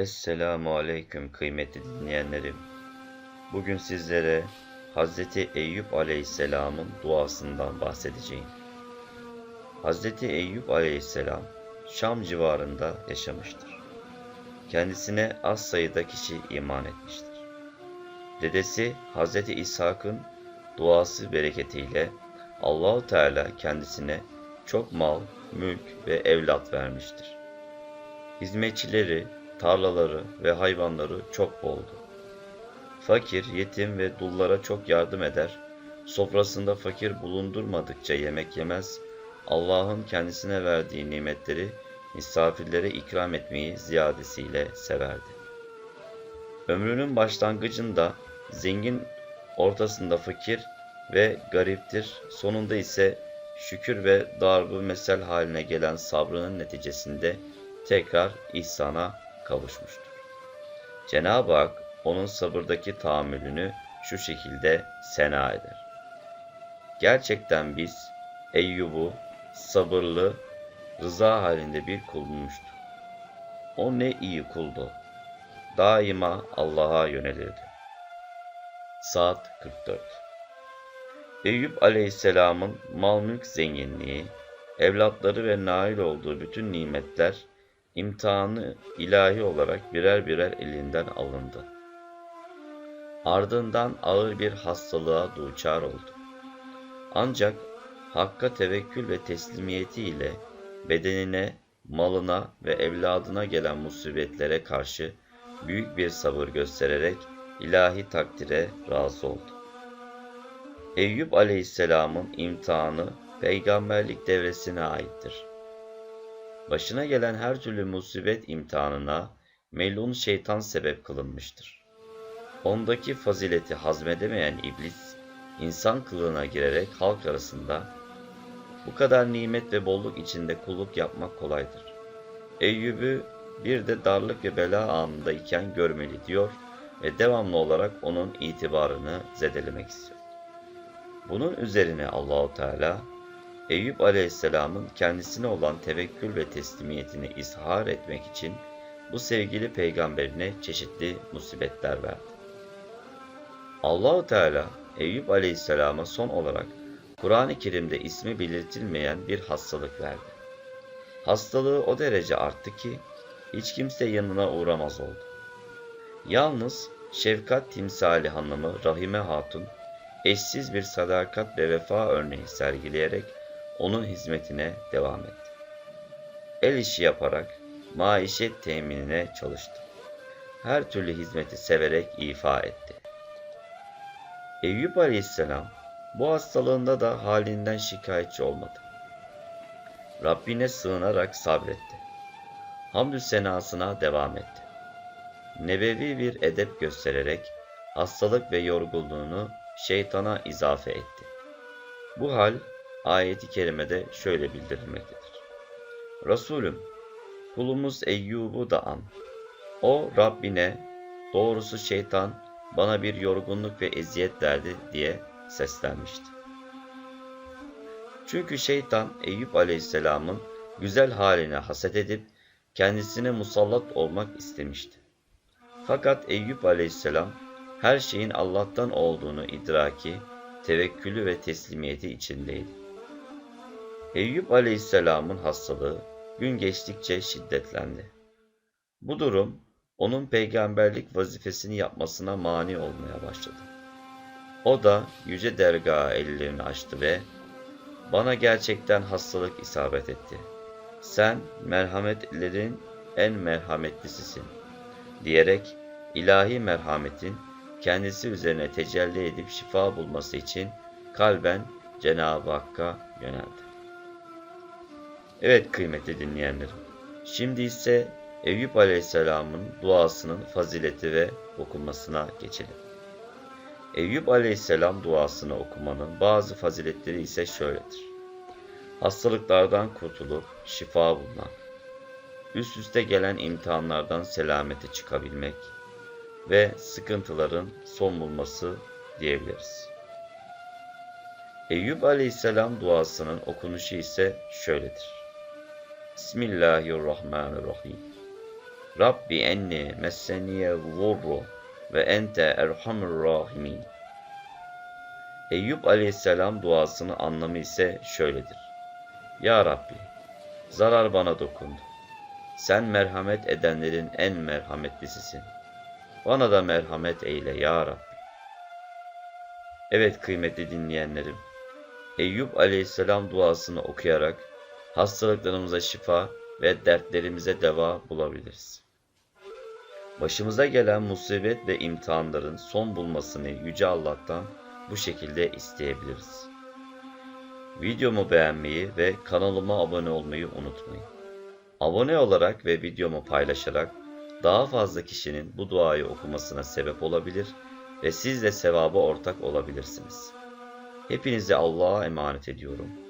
Esselamu Aleyküm kıymetli dinleyenlerim. Bugün sizlere Hazreti Eyüp Aleyhisselam'ın duasından bahsedeceğim. Hazreti Eyüp Aleyhisselam Şam civarında yaşamıştır. Kendisine az sayıda kişi iman etmiştir. Dedesi Hazreti İshak'ın duası bereketiyle Allahu Teala kendisine çok mal, mülk ve evlat vermiştir. Hizmetçileri, tarlaları ve hayvanları çok boldu. Fakir, yetim ve dullara çok yardım eder, sofrasında fakir bulundurmadıkça yemek yemez, Allah'ın kendisine verdiği nimetleri misafirlere ikram etmeyi ziyadesiyle severdi. Ömrünün başlangıcında zengin, ortasında fakir ve gariptir, sonunda ise şükür ve darbı mesel haline gelen sabrının neticesinde tekrar ihsana kavuşmuştur. Cenab-ı Hak onun sabırdaki tahammülünü şu şekilde sena eder. Gerçekten biz Eyyub'u sabırlı, rıza halinde bir kul bulmuştuk. O ne iyi kuldu. Daima Allah'a yönelirdi. Saat 44 Eyüp aleyhisselamın mal mülk zenginliği, evlatları ve nail olduğu bütün nimetler imtihanı ilahi olarak birer birer elinden alındı. Ardından ağır bir hastalığa duçar oldu. Ancak Hakk'a tevekkül ve teslimiyeti ile bedenine, malına ve evladına gelen musibetlere karşı büyük bir sabır göstererek ilahi takdire razı oldu. Eyüp Aleyhisselam'ın imtihanı peygamberlik devresine aittir. Başına gelen her türlü musibet imtihanına melun şeytan sebep kılınmıştır. Ondaki fazileti hazmedemeyen iblis, insan kılığına girerek halk arasında bu kadar nimet ve bolluk içinde kulluk yapmak kolaydır. Eyyub'u bir de darlık ve bela anındayken görmeli diyor ve devamlı olarak onun itibarını zedelemek istiyor. Bunun üzerine Allahu Teala Eyüp Aleyhisselam'ın kendisine olan tevekkül ve teslimiyetini izhar etmek için bu sevgili peygamberine çeşitli musibetler verdi. Allahu Teala Eyüp Aleyhisselam'a son olarak Kur'an-ı Kerim'de ismi belirtilmeyen bir hastalık verdi. Hastalığı o derece arttı ki hiç kimse yanına uğramaz oldu. Yalnız şefkat timsali hanımı Rahime Hatun eşsiz bir sadakat ve vefa örneği sergileyerek onun hizmetine devam etti. El işi yaparak maişet teminine çalıştı. Her türlü hizmeti severek ifa etti. Eyüp Aleyhisselam bu hastalığında da halinden şikayetçi olmadı. Rabbine sığınarak sabretti. Hamdü senasına devam etti. Nebevi bir edep göstererek hastalık ve yorgunluğunu şeytana izafe etti. Bu hal ayeti kerimede şöyle bildirilmektedir. Resulüm, kulumuz Eyyub'u da an. O Rabbine, doğrusu şeytan bana bir yorgunluk ve eziyet verdi diye seslenmişti. Çünkü şeytan Eyüp Aleyhisselam'ın güzel haline haset edip kendisine musallat olmak istemişti. Fakat Eyüp Aleyhisselam her şeyin Allah'tan olduğunu idraki, tevekkülü ve teslimiyeti içindeydi. Eyüp Aleyhisselam'ın hastalığı gün geçtikçe şiddetlendi. Bu durum onun peygamberlik vazifesini yapmasına mani olmaya başladı. O da yüce dergaha ellerini açtı ve bana gerçekten hastalık isabet etti. Sen merhametlerin en merhametlisisin diyerek ilahi merhametin kendisi üzerine tecelli edip şifa bulması için kalben Cenab-ı Hakk'a yöneldi. Evet kıymetli dinleyenlerim. Şimdi ise Eyüp Aleyhisselam'ın duasının fazileti ve okunmasına geçelim. Eyüp Aleyhisselam duasını okumanın bazı faziletleri ise şöyledir. Hastalıklardan kurtulup şifa bulmak, üst üste gelen imtihanlardan selamete çıkabilmek ve sıkıntıların son bulması diyebiliriz. Eyüp Aleyhisselam duasının okunuşu ise şöyledir. Bismillahirrahmanirrahim. Rabbi enni messeniye zurru ve ente erhamur rahimin. Eyüp aleyhisselam duasının anlamı ise şöyledir. Ya Rabbi, zarar bana dokundu. Sen merhamet edenlerin en merhametlisisin. Bana da merhamet eyle ya Rabbi. Evet kıymetli dinleyenlerim, Eyüp aleyhisselam duasını okuyarak hastalıklarımıza şifa ve dertlerimize deva bulabiliriz. Başımıza gelen musibet ve imtihanların son bulmasını Yüce Allah'tan bu şekilde isteyebiliriz. Videomu beğenmeyi ve kanalıma abone olmayı unutmayın. Abone olarak ve videomu paylaşarak daha fazla kişinin bu duayı okumasına sebep olabilir ve siz de sevaba ortak olabilirsiniz. Hepinizi Allah'a emanet ediyorum.